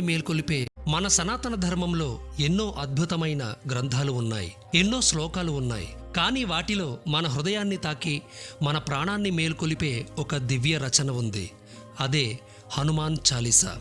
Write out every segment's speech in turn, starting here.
మేల్కొలిపే మన సనాతన ధర్మంలో ఎన్నో అద్భుతమైన గ్రంథాలు ఉన్నాయి ఎన్నో శ్లోకాలు ఉన్నాయి. కానీ వాటిలో మన హృదయాన్ని తాకి మన ప్రాణాన్ని మేల్కొలిపే ఒక దివ్య రచన ఉంది. అదే హనుమాన్ చాలీసా.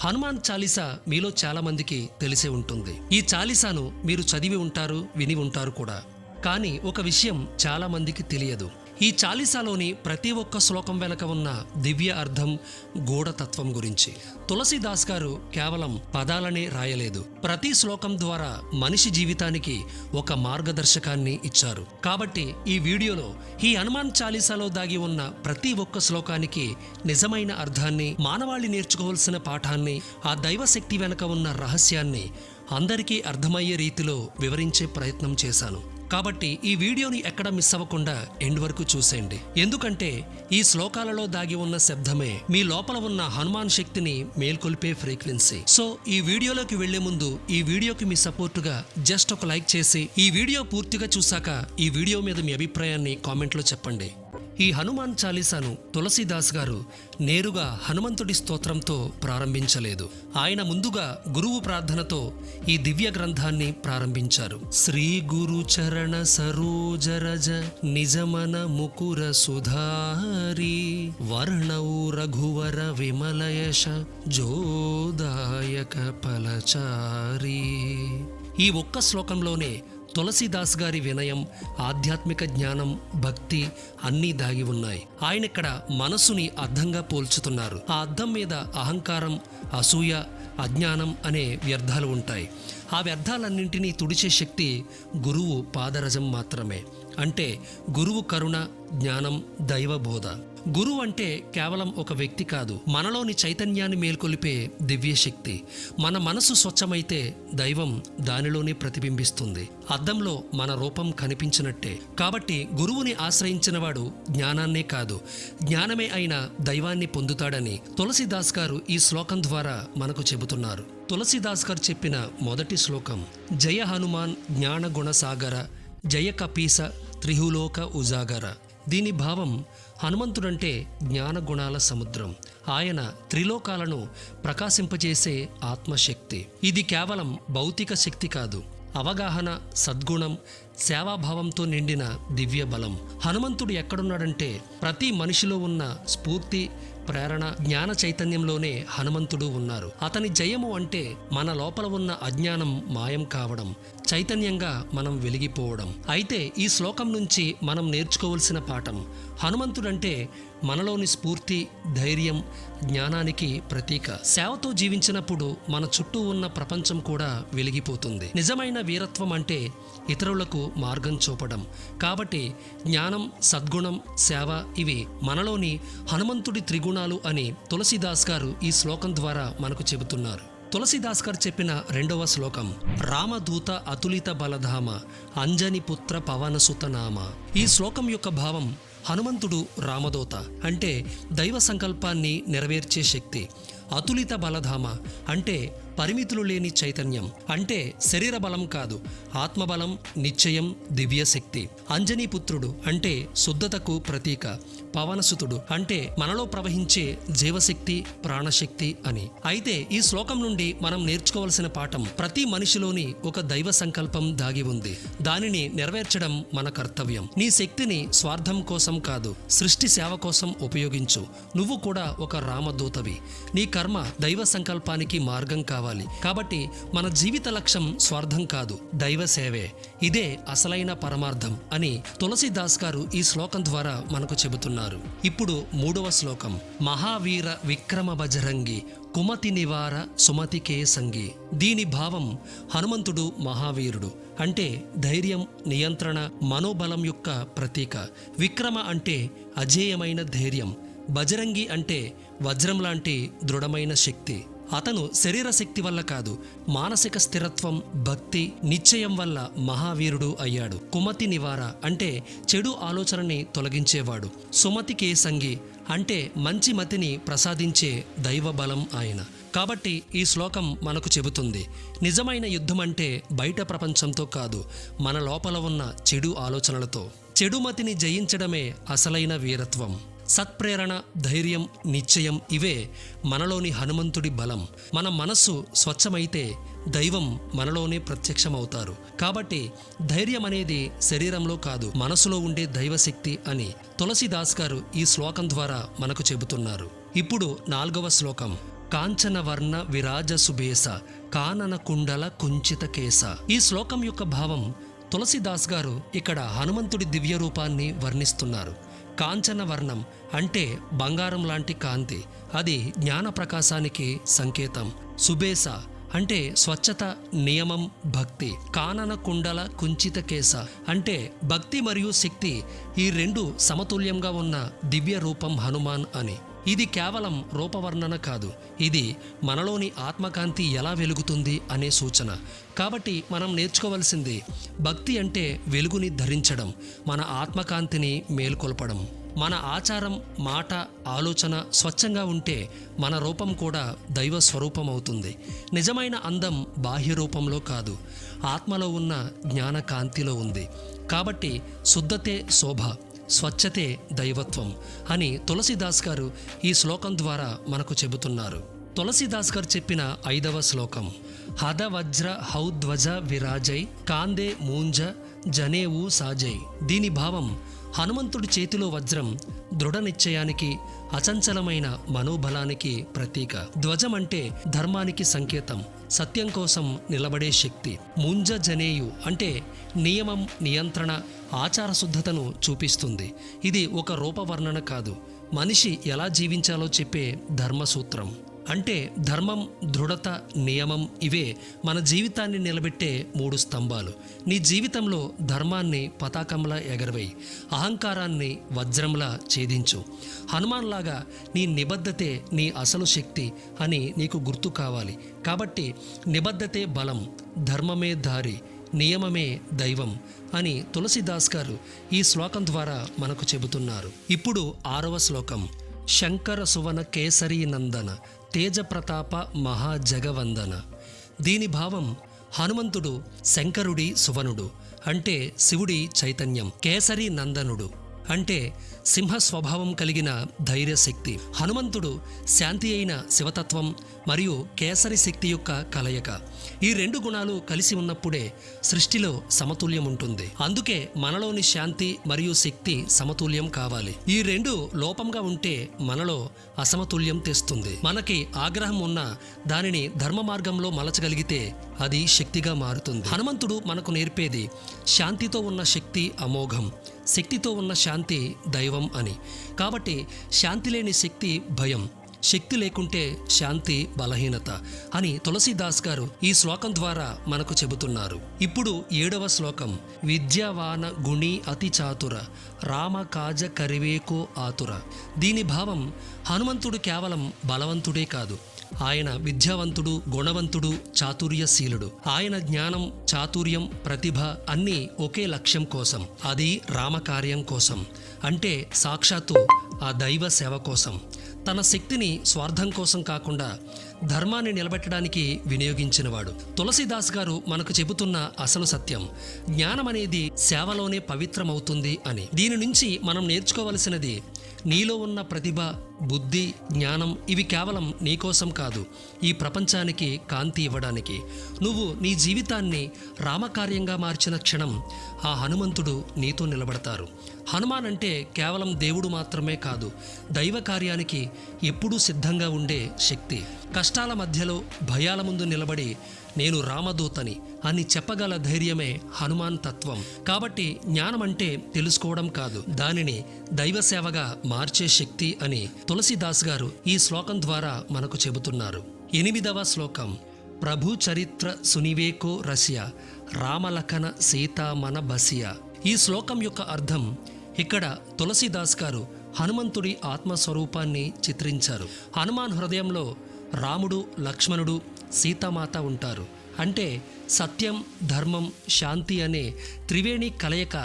హనుమాన్ చాలీసా మీలో చాలామందికి తెలిసే ఉంటుంది. ఈ చాలీసాను మీరు చదివి ఉంటారు విని ఉంటారు కూడా. కానీ ఒక విషయం చాలామందికి తెలియదు. ఈ చాలీసాలోని ప్రతి ఒక్క శ్లోకం వెనుక ఉన్న దివ్య అర్థం గూఢతత్వం గురించి. తులసిదాస్ గారు కేవలం పదాలనే రాయలేదు. ప్రతి శ్లోకం ద్వారా మనిషి జీవితానికి ఒక మార్గదర్శకాన్ని ఇచ్చారు. కాబట్టి ఈ వీడియోలో ఈ హనుమాన్ చాలీసాలో దాగి ఉన్న ప్రతి ఒక్క శ్లోకానికి నిజమైన అర్థాన్ని మానవాళి నేర్చుకోవాల్సిన పాఠాన్ని ఆ దైవశక్తి వెనుక ఉన్న రహస్యాన్ని అందరికీ అర్థమయ్యే రీతిలో వివరించే ప్రయత్నం చేశాను. కాబట్టి ఈ వీడియోని ఎక్కడ మిస్ అవ్వకుండా ఎండ్ వరకు చూసేయండి. ఎందుకంటే ఈ శ్లోకాలలో దాగి ఉన్న శబ్దమే మీ లోపల ఉన్న హనుమాన్ శక్తిని మేల్కొల్పే ఫ్రీక్వెన్సీ. సో ఈ వీడియోలోకి వెళ్ళే ముందు ఈ వీడియోకి మీ సపోర్టుగా జస్ట్ ఒక లైక్ చేసి ఈ వీడియో పూర్తిగా చూశాక ఈ వీడియో మీద మీ అభిప్రాయాన్ని కామెంట్లో చెప్పండి. ఈ హనుమాన్ చాలీసాను తులసీదాస్ గారు నేరుగా హనుమంతుడి స్తోత్రంతో ప్రారంభించలేదు. ఆయన ముందుగా గురువు ప్రార్థనతో ఈ దివ్య గ్రంథాన్ని ప్రారంభించారు. శ్రీ గురు చరణ సరోజరజ నిజమన ముకుర సుధారి వర్ణౌ రఘువర విమలయశ జోదాయక ఫలచారి. ఈ ఒక్క శ్లోకంలోనే తులసీదాస్ గారి వినయం ఆధ్యాత్మిక జ్ఞానం భక్తి అన్నీ దాగి ఉన్నాయి. ఆయన ఇక్కడ మనసుని అర్థంగా పోల్చుతున్నారు. ఆ అర్థం మీద అహంకారం అసూయ అజ్ఞానం అనే వ్యర్థాలు ఉంటాయి. ఆ వ్యర్థాలన్నింటినీ తుడిచే శక్తి గురువు పాదరజం మాత్రమే. అంటే గురువు కరుణ జ్ఞానం దైవబోధ. గురువు అంటే కేవలం ఒక వ్యక్తి కాదు మనలోని చైతన్యాన్ని మేల్కొలిపే దివ్యశక్తి. మన మనసు స్వచ్ఛమైతే దైవం దానిలోనే ప్రతిబింబిస్తుంది. అద్దంలో మన రూపం కనిపించినట్టే. కాబట్టి గురువుని ఆశ్రయించినవాడు జ్ఞానాన్నే కాదు జ్ఞానమే అయిన దైవాన్ని పొందుతాడని తులసిదాస్ గారు ఈ శ్లోకం ద్వారా మనకు చెబుతున్నారు. తులసిదాస్ గారు చెప్పిన మొదటి శ్లోకం జయ హనుమాన్ జ్ఞాన గుణసాగర జయ కపీస త్రిహులోక ఉజాగర. దీని భావం హనుమంతుడంటే జ్ఞానగుణాల సముద్రం. ఆయన త్రిలోకాలను ప్రకాశింపజేసే ఆత్మశక్తి. ఇది కేవలం భౌతిక శక్తి కాదు అవగాహన సద్గుణం సేవాభావంతో నిండిన దివ్య బలం హనుమంతుడు ఎక్కడున్నాడంటే ప్రతి మనిషిలో ఉన్న స్ఫూర్తి ప్రేరణ జ్ఞాన చైతన్యంలోనే హనుమంతుడు ఉన్నారు. అతని జయము అంటే మన లోపల ఉన్న అజ్ఞానం మాయం కావడం చైతన్యంగా మనం వెలిగిపోవడం. అయితే ఈ శ్లోకం నుంచి మనం నేర్చుకోవలసిన పాఠం హనుమంతుడంటే మనలోని స్ఫూర్తి ధైర్యం జ్ఞానానికి ప్రతీక. సేవతో జీవించినప్పుడు మన చుట్టూ ఉన్న ప్రపంచం కూడా వెలిగిపోతుంది. నిజమైన వీరత్వం అంటే ఇతరులకు మార్గం చూపడం. కాబట్టి జ్ఞానం సద్గుణం సేవ ఇవి మనలోని హనుమంతుడి త్రిగుణాలు అని తులసిదాస్ గారు ఈ శ్లోకం ద్వారా మనకు చెబుతున్నారు. తులసిదాస్ గారు చెప్పిన రెండవ శ్లోకం రామదూత అతులిత బలధామ అంజని పుత్ర పవనసుత ఈ శ్లోకం యొక్క భావం హనుమంతుడు రామదూత అంటే దైవ సంకల్పాన్ని నెరవేర్చే శక్తి అతులిత బలధామ అంటే పరిమితులు లేని చైతన్యం అంటే శరీర బలం కాదు ఆత్మబలం నిశ్చయం దివ్యశక్తి. అంజనీ పుత్రుడు అంటే శుద్ధతకు ప్రతీక పవనసుతుడు అంటే మనలో ప్రవహించే జీవశక్తి ప్రాణశక్తి అని. అయితే ఈ శ్లోకం నుండి మనం నేర్చుకోవలసిన పాఠం ప్రతి మనిషిలోని ఒక దైవ సంకల్పం దాగి ఉంది. దానిని నెరవేర్చడం మన కర్తవ్యం. నీ శక్తిని స్వార్థం కోసం కాదు సృష్టి సేవ కోసం ఉపయోగించు. నువ్వు కూడా ఒక రామదూతవి. నీ కర్మ దైవ సంకల్పానికి మార్గం కావాలి. కాబట్టి మన జీవిత లక్ష్యం స్వార్థం కాదు దైవ సేవే. ఇదే అసలైన పరమార్థం అని తులసిదాస్ గారు ఈ శ్లోకం ద్వారా మనకు చెబుతున్నారు. ఇప్పుడు మూడవ శ్లోకం. మహావీర విక్రమ బజరంగి కుమతి నివార సుమతి కేసంగి దీని భావం హనుమంతుడు మహావీరుడు. అంటే ధైర్యం నియంత్రణ మనోబలం యొక్క ప్రతీక. విక్రమ అంటే అజేయమైన ధైర్యం. బజరంగి అంటే వజ్రం లాంటి దృఢమైన శక్తి. అతను శరీర శక్తి వల్ల కాదు మానసిక స్థిరత్వం భక్తి నిశ్చయం వల్ల మహావీరుడు అయ్యాడు. కుమతి నివార అంటే చెడు ఆలోచనని తొలగించేవాడు. సుమతి కేసంగి అంటే మంచి మతిని ప్రసాదించే దైవ బలం ఆయన. కాబట్టి ఈ శ్లోకం మనకు చెబుతుంది నిజమైన యుద్ధం అంటే బయట ప్రపంచంతో కాదు మన లోపల ఉన్న చెడు ఆలోచనలతో. చెడుమతిని జయించడమే అసలైన వీరత్వం. సత్ప్రేరణ ధైర్యం నిశ్చయం ఇవే మనలోని హనుమంతుడి బలం. మన మనస్సు స్వచ్ఛమైతే దైవం మనలోనే ప్రత్యక్షమవుతారు. కాబట్టి ధైర్యం అనేది శరీరంలో కాదు మనసులో ఉండే దైవశక్తి అని తులసిదాస్ గారు ఈ శ్లోకం ద్వారా మనకు చెబుతున్నారు. ఇప్పుడు నాలుగవ శ్లోకం. కాంచనవర్ణ విరాజ సుబేస కానన కుండల కుంచిత కేస. ఈ శ్లోకం యొక్క భావం తులసిదాస్ గారు ఇక్కడ హనుమంతుడి దివ్య రూపాన్ని వర్ణిస్తున్నారు. కాంచన వర్ణం అంటే బంగారం లాంటి కాంతి. అది జ్ఞాన ప్రకాశానికి సంకేతం. సుబేస అంటే స్వచ్ఛత నియమం భక్తి. కానన కుండల కుంచిత కేస అంటే భక్తి మరియు శక్తి ఈ రెండు సమతుల్యంగా ఉన్న దివ్య రూపం హనుమాన్ అని. ఇది కేవలం రూపవర్ణన కాదు. ఇది మనలోని ఆత్మకాంతి ఎలా వెలుగుతుంది అనే సూచన. కాబట్టి మనం నేర్చుకోవలసింది భక్తి అంటే వెలుగుని ధరించడం మన ఆత్మకాంతిని మేల్కొల్పడం. మన ఆచారం మాట ఆలోచన స్వచ్ఛంగా ఉంటే మన రూపం కూడా దైవ స్వరూపం అవుతుంది నిజమైన అందం బాహ్య రూపంలో కాదు ఆత్మలో ఉన్న జ్ఞాన కాంతిలో ఉంది. కాబట్టి శుద్ధతే శోభ. స్వచ్ఛతే దైవత్వం అని తులసిదాస్ గారు ఈ శ్లోకం ద్వారా మనకు చెబుతున్నారు. తులసిదాస్ గారు చెప్పిన ఐదవ శ్లోకం హద వజ్ర హౌధ్వజ విరాజై కాందే మూంజ జనేవు సాజై. దీని భావం హనుమంతుడి చేతిలో వజ్రం దృఢ నిశ్చయానికి అచంచలమైన మనోబలానికి ప్రతీక. ధ్వజం అంటే ధర్మానికి సంకేతం సత్యం కోసం నిలబడే శక్తి. ముంజ జనేయు అంటే నియమం నియంత్రణ ఆచార శుద్ధతను చూపిస్తుంది. ఇది ఒక రూపవర్ణన కాదు. మనిషి ఎలా జీవించాలో చెప్పే ధర్మసూత్రం. అంటే ధర్మం దృఢత నియమం ఇవే మన జీవితాన్ని నిలబెట్టే మూడు స్తంభాలు. నీ జీవితంలో ధర్మాన్ని పతాకంలా ఎగరవేయి. అహంకారాన్ని వజ్రంలా ఛేదించు. హనుమాన్లాగా నీ నిబద్ధతే నీ అసలు శక్తి అని నీకు గుర్తు కావాలి. కాబట్టి నిబద్ధతే బలం ధర్మమే దారి. నియమమే దైవం అని తులసిదాస్ గారు ఈ శ్లోకం ద్వారా మనకు చెబుతున్నారు. ఇప్పుడు ఆరవ శ్లోకం. శంకర సువన కేసరి నందన తేజ ప్రతాప మహాజగవందన దీని భావం హనుమంతుడు శంకరుడి సువనుడు అంటే శివుడి చైతన్యం కేసరి నందనుడు. అంటే సింహ స్వభావం కలిగిన ధైర్యశక్తి. హనుమంతుడు శాంతి అయిన శివతత్వం మరియు కేసరి శక్తి యొక్క కలయిక. ఈ రెండు గుణాలు కలిసి ఉన్నప్పుడే సృష్టిలో సమతుల్యం ఉంటుంది. అందుకే మనలోని శాంతి మరియు శక్తి సమతుల్యం కావాలి. ఈ రెండు లోపంగా ఉంటే మనలో అసమతుల్యం తెస్తుంది. మనకి ఆగ్రహం ఉన్నా దానిని ధర్మ మార్గంలో మలచగలిగితే అది శక్తిగా మారుతుంది. హనుమంతుడు మనకు నేర్పేది శాంతితో ఉన్న శక్తి అమోఘం. శక్తితో ఉన్న శాంతి దైవం అని. కాబట్టి శాంతి లేని శక్తి భయం. శక్తి లేకుంటే శాంతి బలహీనత అని తులసీదాస్ గారు ఈ శ్లోకం ద్వారా మనకు చెబుతున్నారు. ఇప్పుడు ఏడవ శ్లోకం. విద్యావాన గుణి అతి చాతుర రామ కాజ కరివేకో ఆతుర. దీని భావం హనుమంతుడు కేవలం బలవంతుడే కాదు. ఆయన విద్యావంతుడు గుణవంతుడు చాతుర్యశీలుడు. ఆయన జ్ఞానం చాతుర్యం ప్రతిభ అన్నీ ఒకే లక్ష్యం కోసం అది రామకార్యం కోసం. అంటే సాక్షాత్తు ఆ దైవ సేవ కోసం. తన శక్తిని స్వార్థం కోసం కాకుండా ధర్మాన్ని నిలబెట్టడానికి వినియోగించినవాడు. తులసిదాస్ గారు మనకు చెబుతున్న అసలు సత్యం. జ్ఞానం అనేది సేవలోనే పవిత్రమవుతుంది అని. దీని నుంచి మనం నేర్చుకోవలసినది నీలో ఉన్న ప్రతిభ బుద్ధి జ్ఞానం ఇవి కేవలం నీకోసం కాదు ఈ ప్రపంచానికి కాంతి ఇవ్వడానికి. నువ్వు నీ జీవితాన్ని రామకార్యంగా మార్చిన క్షణం ఆ హనుమంతుడు నీతో నిలబడతారు. హనుమాన్ అంటే కేవలం దేవుడు మాత్రమే కాదు దైవ కార్యానికి ఎప్పుడూ సిద్ధంగా ఉండే శక్తి. కష్టాల మధ్యలో భయాల ముందు నిలబడి నేను రామదూతని అని చెప్పగల ధైర్యమే హనుమాన్ తత్వం. కాబట్టి జ్ఞానం అంటే తెలుసుకోవడం కాదు. దానిని దైవ సేవగా మార్చే శక్తి అని తులసిదాస్ గారు ఈ శ్లోకం ద్వారా మనకు చెబుతున్నారు. ఎనిమిదవ శ్లోకం. ప్రభు చరిత్ర సునివేకో రష్య రామలఖన సీతామన బసియ. ఈ శ్లోకం యొక్క అర్థం ఇక్కడ తులసిదాస్ గారు హనుమంతుడి ఆత్మస్వరూపాన్ని చిత్రించారు. హనుమాన్ హృదయంలో రాముడు లక్ష్మణుడు సీతామాత ఉంటారు. అంటే సత్యం ధర్మం శాంతి అనే త్రివేణి కలయిక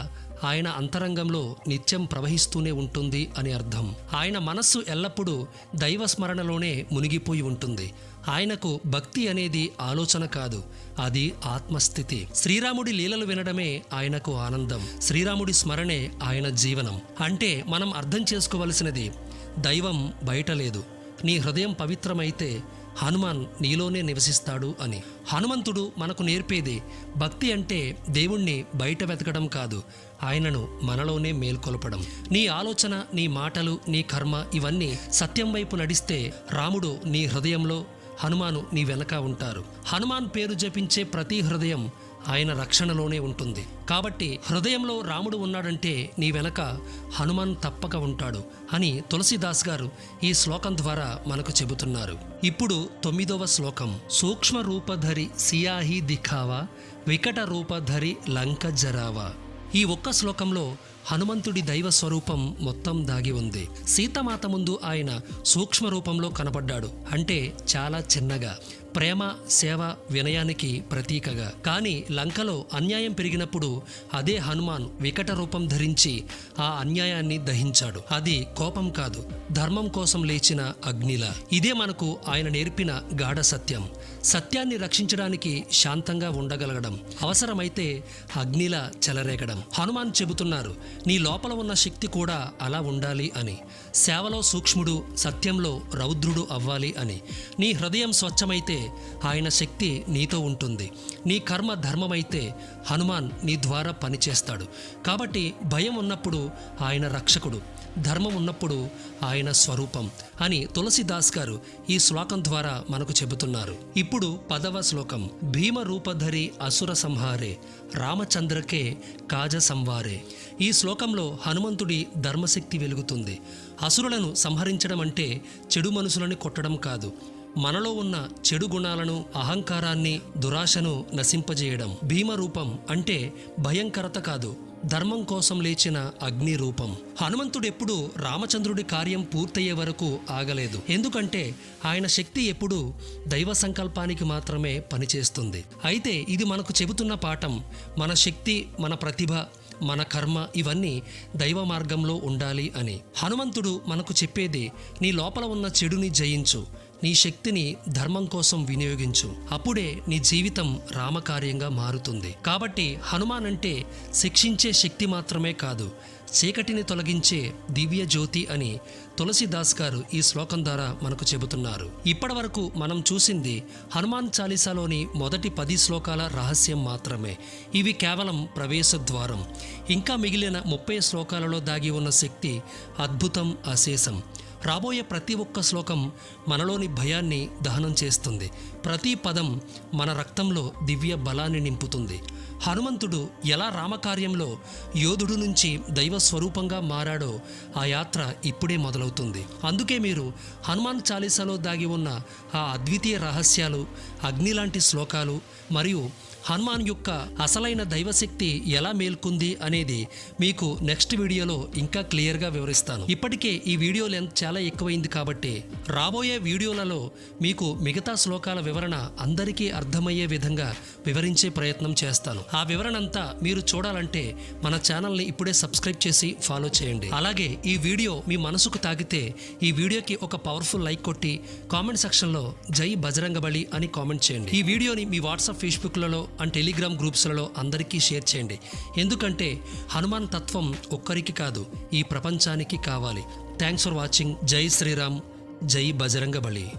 ఆయన అంతరంగంలో నిత్యం ప్రవహిస్తూనే ఉంటుంది అని అర్థం. ఆయన మనస్సు ఎల్లప్పుడూ దైవ స్మరణలోనే మునిగిపోయి ఉంటుంది. ఆయనకు భక్తి అనేది ఆలోచన కాదు అది ఆత్మస్థితి. శ్రీరాముడి లీలలు వినడమే ఆయనకు ఆనందం. శ్రీరాముడి స్మరణే ఆయన జీవనం. అంటే మనం అర్థం చేసుకోవలసినది దైవం బయట లేదు. నీ హృదయం పవిత్రమైతే హనుమాన్ నీలోనే నివసిస్తాడు అని. హనుమంతుడు మనకు నేర్పేది భక్తి అంటే దేవుణ్ణి బయట వెతకడం కాదు ఆయనను మనలోనే మేల్కొలపడం. నీ ఆలోచన నీ మాటలు నీ కర్మ ఇవన్నీ సత్యం వైపు నడిస్తే రాముడు నీ హృదయంలో హనుమాను నీ వెనక ఉంటారు. హనుమాన్ పేరు జపించే ప్రతి హృదయం ఆయన రక్షణలోనే ఉంటుంది. కాబట్టి హృదయంలో రాముడు ఉన్నాడంటే నీ వెనక హనుమాన్ తప్పక ఉంటాడు అని తులసిదాస్ గారు ఈ శ్లోకం ద్వారా మనకు చెబుతున్నారు. ఇప్పుడు తొమ్మిదవ శ్లోకం. సూక్ష్మ రూపధరి సియాహి దిఖావా వికట రూపధరి లంక జరావా. ఈ ఒక్క శ్లోకంలో హనుమంతుడి దైవ స్వరూపం మొత్తం దాగి ఉంది. సీతమాత ముందు ఆయన సూక్ష్మ రూపంలో కనపడ్డాడు అంటే చాలా చిన్నగా. ప్రేమ సేవ వినయానికి ప్రతీకగా. కానీ లంకలో అన్యాయం పెరిగినప్పుడు అదే హనుమాన్ వికట రూపం ధరించి ఆ అన్యాయాన్ని దహించాడు. అది కోపం కాదు ధర్మం కోసం లేచిన అగ్నిలా. ఇదే మనకు ఆయన నేర్పిన గాఢ సత్యం. సత్యాన్ని రక్షించడానికి శాంతంగా ఉండగలగడం. అవసరమైతే అగ్నిలా చెలరేగడం. హనుమాన్ చెబుతున్నారు నీ లోపల ఉన్న శక్తి కూడా అలా ఉండాలి అని. సేవలో సూక్ష్ముడు సత్యంలో రౌద్రుడు అవ్వాలి అని. నీ హృదయం స్వచ్ఛమైతే ఆయన శక్తి నీతో ఉంటుంది. నీ కర్మ ధర్మమైతే హనుమాన్ నీ ద్వారా పనిచేస్తాడు. కాబట్టి భయం ఉన్నప్పుడు ఆయన రక్షకుడు. ధర్మం ఉన్నప్పుడు ఆయన స్వరూపం అని తులసిదాస్ గారు ఈ శ్లోకం ద్వారా మనకు చెబుతున్నారు. ఇప్పుడు పదవ శ్లోకం. భీమ రూపధరి అసుర సంహారే రామచంద్రకే కాజ సంవారే. ఈ శ్లోకంలో హనుమంతుడి ధర్మశక్తి వెలుగుతుంది. అసురులను సంహరించడం అంటే చెడు మనుషులని కొట్టడం కాదు. మనలో ఉన్న చెడు గుణాలను అహంకారాన్ని దురాశను నశింపజేయడం భీమరూపం అంటే భయంకరత కాదు ధర్మం కోసం లేచిన అగ్ని రూపం హనుమంతుడెప్పుడు రామచంద్రుడి కార్యం పూర్తయ్యే వరకు ఆగలేదు. ఎందుకంటే ఆయన శక్తి ఎప్పుడు దైవ సంకల్పానికి మాత్రమే పనిచేస్తుంది. అయితే ఇది మనకు చెబుతున్న పాఠం మన శక్తి మన ప్రతిభ మన కర్మ ఇవన్నీ దైవ మార్గంలో ఉండాలి అని. హనుమంతుడు మనకు చెప్పేది నీ లోపల ఉన్న చెడుని జయించు. నీ శక్తిని ధర్మం కోసం వినియోగించు. అప్పుడే నీ జీవితం రామకార్యంగా మారుతుంది. కాబట్టి హనుమాన్ అంటే శిక్షించే శక్తి మాత్రమే కాదు చీకటిని తొలగించే దివ్య జ్యోతి అని తులసిదాస్ గారు ఈ శ్లోకం ద్వారా మనకు చెబుతున్నారు. ఇప్పటివరకు మనం చూసింది హనుమాన్ చాలీసాలోని మొదటి పది శ్లోకాల రహస్యం మాత్రమే. ఇవి కేవలం ప్రవేశ ద్వారం. ఇంకా మిగిలిన ముప్పై శ్లోకాలలో దాగి ఉన్న శక్తి అద్భుతం అశేషం. రాబోయే ప్రతి ఒక్క శ్లోకం మనలోని భయాన్ని దహనం చేస్తుంది. ప్రతి పదం మన రక్తంలో దివ్య బలాన్ని నింపుతుంది. హనుమంతుడు ఎలా రామకార్యంలో యోధుడు నుంచి దైవ స్వరూపంగా మారాడో ఆ యాత్ర ఇప్పుడే మొదలవుతుంది. అందుకే మీరు హనుమాన్ చాలీసాలో దాగి ఉన్న ఆ అద్వితీయ రహస్యాలు అగ్ని లాంటి శ్లోకాలు మరియు హనుమాన్ యొక్క అసలైన దైవశక్తి ఎలా మేల్కొంది అనేది మీకు నెక్స్ట్ వీడియోలో ఇంకా క్లియర్గా వివరిస్తాను. ఇప్పటికే ఈ వీడియో లెంత్ చాలా ఎక్కువైంది కాబట్టి రాబోయే వీడియోలలో మీకు మిగతా శ్లోకాల వివరణ అందరికీ అర్థమయ్యే విధంగా వివరించే ప్రయత్నం చేస్తాను. ఆ వివరణంతా మీరు చూడాలంటే మన ఛానల్ని ఇప్పుడే సబ్స్క్రైబ్ చేసి ఫాలో చేయండి. అలాగే ఈ వీడియో మీ మనసుకు తాకితే ఈ వీడియోకి ఒక పవర్ఫుల్ లైక్ కొట్టి కామెంట్ సెక్షన్లో జై బజరంగబలి అని కామెంట్ చేయండి. ఈ వీడియోని మీ వాట్సాప్ ఫేస్బుక్లలో అండ్ టెలిగ్రామ్ గ్రూప్స్లలో అందరికీ షేర్ చేయండి. ఎందుకంటే హనుమాన్ తత్వం ఒక్కరికి కాదు ఈ ప్రపంచానికి కావాలి. థ్యాంక్స్ ఫర్ వాచింగ్ జై శ్రీరామ్. జై బజరంగ బలి